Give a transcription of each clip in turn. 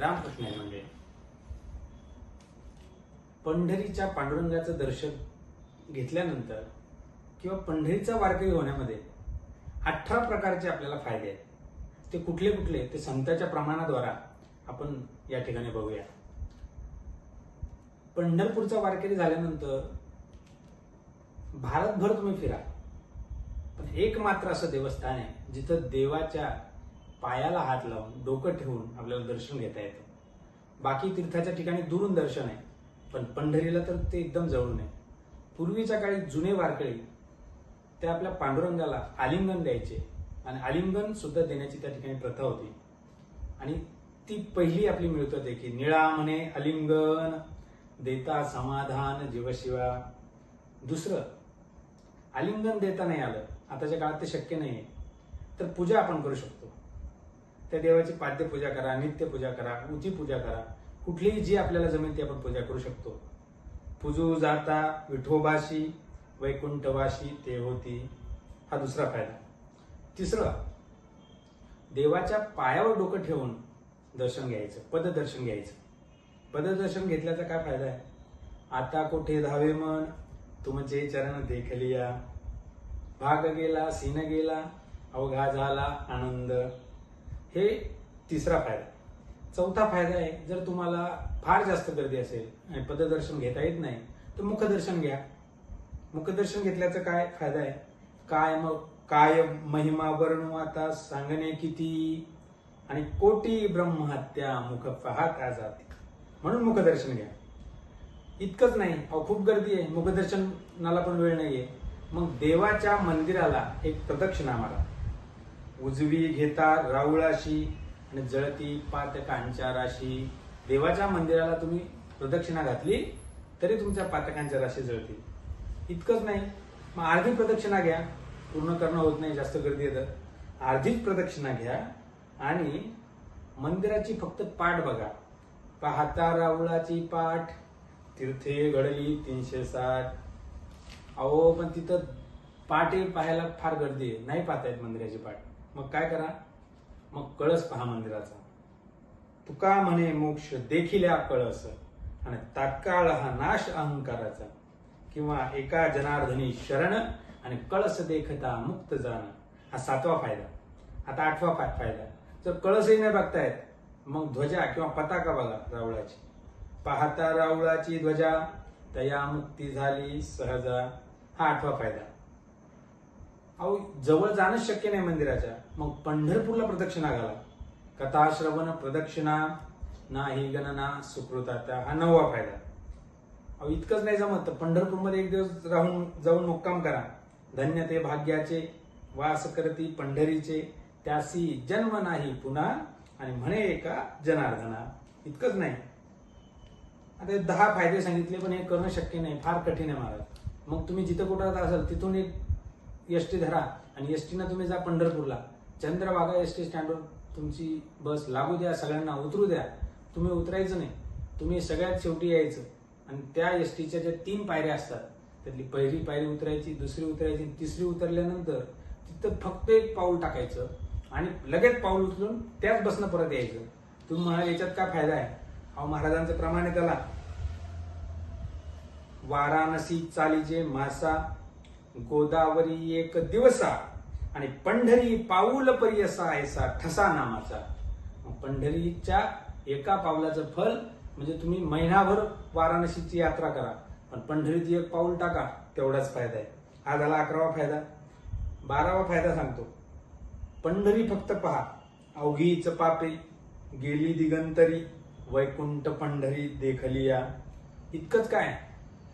रामकृष्ण आहे म्हणजे पंढरीच्या पांडुरंगाचं दर्शन घेतल्यानंतर किंवा पंढरीचा वारकरी होण्यामध्ये अठरा प्रकारचे आपल्याला फायदे आहेत. ते कुठले कुठले ते संतांच्या प्रमाणाद्वारा आपण या ठिकाणी बघूया. पंढरपूरचा वारकरी झाल्यानंतर भारतभर तुम्ही फिरा. पण एक मात्र असं देवस्थान आहे जिथं देवाच्या पायाला हात लावून डोकं ठेवून आपल्याला दर्शन घेता येतं. बाकी तीर्थाच्या ठिकाणी दुरून दर्शन आहे पण पंढरीला तर ते एकदम जवळून आहे. पूर्वीच्या काळी जुने वारकरी ते आपल्या पांडुरंगाला आलिंगन द्यायचे आणि आलिंगन सुद्धा देण्याची त्या ठिकाणी प्रथा होती. आणि ती पहिली आपली मिळत होते की निळा म्हणे आलिंगन देता समाधान जीवशिवा. दुसरं आलिंगन देता नाही आलं. आताच्या काळात ते शक्य नाहीये. तर पूजा आपण करू शकतो. त्या देवाची पाद्य पूजा करा नित्य पूजा करा उची पूजा करा. कुठलीही जी आपल्याला जमेल ती आपण पूजा करू शकतो. पूजू जाता विठोबाशी वैकुंठवाशी ते होती हा दुसरा फायदा. तिसरं देवाच्या पायावर डोकं ठेवून दर्शन घ्यायचं पददर्शन घ्यायचं. पददर्शन घेतल्याचा काय फायदा आहे? आता कुठे धावे मन तुमचे चरण देखलिया. भाग गेला सीन गेला अवघा झाला आनंद. हे तिसरा फायदा चौथा फायदा आहे जर तुम्हाला फार जास्त गर्दी असेल आणि पददर्शन घेता येत नाही तर मुखदर्शन घ्या. मुखदर्शन घेतल्याचा काय फायदा आहे? काय मग काय महिमा वर्ण आता सांगणे किती? आणि कोटी ब्रह्महत्या मुख पाहता जाते म्हणून मुखदर्शन घ्या. इतकंच नाही अहो खूप गर्दी आहे. मुखदर्शनाला पण वेळ नाहीये. मग देवाच्या मंदिराला एक प्रदक्षिणा मारा. उजवी घेता राऊळाशी आणि जळती पातकांच्या राशी देवाच्या मंदिराला तुम्ही प्रदक्षिणा घातली तरी तुमच्या पातकांच्या राशी जळतील. इतकंच नाही मग अर्धी प्रदक्षिणा घ्या. पूर्ण करणं होत नाही जास्त गर्दी येतं. अर्धीच प्रदक्षिणा घ्या आणि मंदिराची फक्त पाठ बघा. पाहता रावळाची पाठ तीर्थे घडली तीनशे साठ. अहो पण तिथं पाटे पाहायला फार गर्दी आहे. नाही पाहता येत मंदिराची पाठ. मग काय करा? मग कळस पहा मंदिराचा. तुका म्हणे मोक्ष देखील या कळस. आणि तात्काळ हा नाश अहंकाराचा. किंवा एका जनार्दनी शरण आणि कळस देखता मुक्त जाणं. हा सातवा फायदा. आता आठवा फाय फायदा. जर कळसही नाही बघतायत मग ध्वजा किंवा पताका बघा रावळाची. पाहता रावळाची ध्वजा तया मुक्ती झाली सहजा. हा आठवा फायदा. अहो जवळ जाणंच शक्य नाही मंदिराच्या. मग पंढरपूरला प्रदक्षिणा घाला. कथा श्रवण प्रदक्षिणा नाही गणना सुकृताता हा नववा फायदा. अहो इतकंच नाही जमत. तर पंढरपूरमध्ये एक दिवस राहून जाऊन मुक्काम करा. धन्य ते भाग्याचे वास करती पंढरीचे त्यासी जन्म नाही पुन्हा आणि म्हणे एका जनार्दना. इतकंच नाही. आता हे दहा फायदे सांगितले पण हे करणं शक्य नाही. फार कठीण आहे महाराज. मग तुम्ही जिथं कुठं असाल तिथून एक एस टी धरा आणि एस टीनं तुम्ही जा पंढरपूरला. चंद्रभागा एस टी स्टँडवर तुमची बस लागू द्या सगळ्यांना उतरू द्या. तुम्ही उतरायचं नाही. तुम्ही सगळ्यात शेवटी यायचं. आणि त्या एस टीच्या ज्या तीन पायऱ्या असतात त्यातली पहिली पायरी उतरायची दुसरी उतरायची तिसरी उतरल्यानंतर तिथं फक्त एक पाऊल टाकायचं आणि लगेच पाऊल उचलून त्याच बसनं परत यायचं. तुम्ही म्हणाल याच्यात काय फायदा आहे? अहो महाराजांचं प्रमाणे त्याला. वाराणसी चालीचे मासा गोदावरी एक दिवसा आणि पंढरी पाऊल परियसा ऐसा ठसा नामाचा. पंढरीच्या एका पावलाचं फल म्हणजे तुम्ही महिनाभर वाराणसीची यात्रा करा. पण पंढरीत एक पाऊल टाका तेवढाच फायदा आहे. हा झाला अकरावा फायदा. बारावा फायदा सांगतो. पंढरी फक्त पहा अवघीच पापे गेली दिगंतरी वैकुंठ पंढरी देखलिया. इतकंच काय?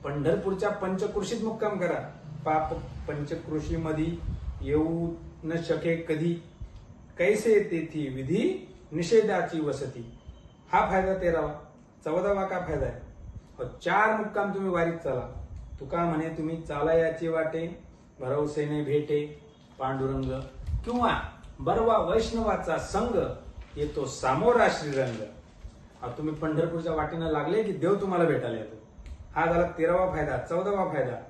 पंढरपूरच्या पंचकृषीत मुक्काम करा. पाप पंचकृषीमध्ये येऊ न शके कधी. कैसे तेथी विधी? निषेधाची वसती. हा फायदा तेरावा. चौदावा का फायदा आहे? चार मुक्काम तुम्ही वारीत चाला. तुका म्हणे तुम्ही चाला याची वाटे भरवसेने भेटे पांडुरंग किंवा बरवा वैष्णवाचा संघ येतो सामोरा श्रीरंग. तुम्ही पंढरपूरच्या वाटेनं लागले की देव तुम्हाला भेटायला येतो. हा झाला तेरावा फायदा. चौदावा फायदा.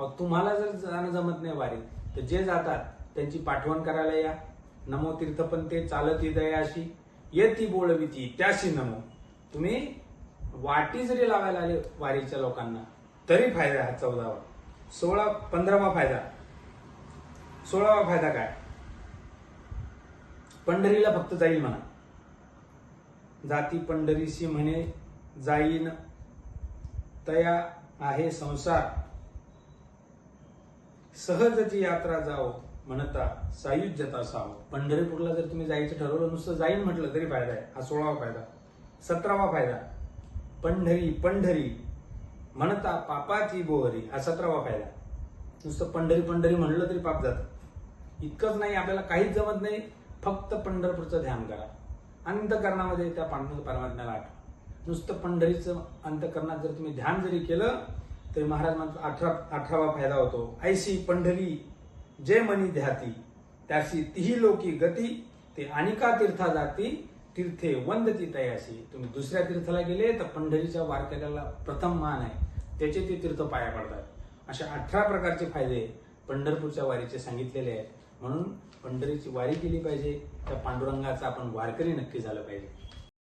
तुम्हाला जर जाणं जमत नाही वारीत तर जे जातात त्यांची पाठवण करायला या. नमो तीर्थ पण ते चालत दयाशी येती बोळविती त्याशी नमो. तुम्ही वाटी जरी लावायला आले वारीच्या लोकांना तरी फायदा आहे हा चौदावा. सोळा पंधरावा फायदा. सोळावा फायदा काय? पंढरीला फक्त जाईल म्हणा. जाती पंढरीशी म्हणे जाईन. तया आहे संसार. सहजची यात्रा जाओ म्हणता सायुज्यता साव पंढरपूरला जर तुम्ही जायचं ठरवलं नुसतं जाईन म्हटलं तरी फायदा आहे. हा सोळावा फायदा. सतरावा फायदा. पंढरी पंढरी. म्हणता पापाची बोहरी. हा सतरावा फायदा. नुसतं पंढरी पंढरी म्हणलं तरी पाप जात. इतकंच नाही आपल्याला काहीच जमत नाही. फक्त पंढरपूरचं ध्यान करा. अंतकरणामध्ये त्या पांडुरंग परमात्म्याला आठवा. नुसतं पंढरीचं अंतकरणात जर तुम्ही ध्यान जरी केलं तरी महाराज म्हणतो अठरा अठरावा फायदा होतो. ऐशी पंढरी जे मनी ध्याती त्याशी तिही लोकी गती ते अनिका तीर्था जाती तीर्थे वंदती तयाशी तुम्ही दुसऱ्या तीर्थाला गेले तर पंढरीच्या वारकऱ्याला प्रथम मान आहे. त्याचे ते तीर्थ पाया पडतात. अशा अठरा प्रकारचे फायदे पंढरपूरच्या वारीचे सांगितलेले आहेत. म्हणून पंढरीची वारी केली पाहिजे त्या पांडुरंगाचा आपण वारकरी नक्की झालं पाहिजे.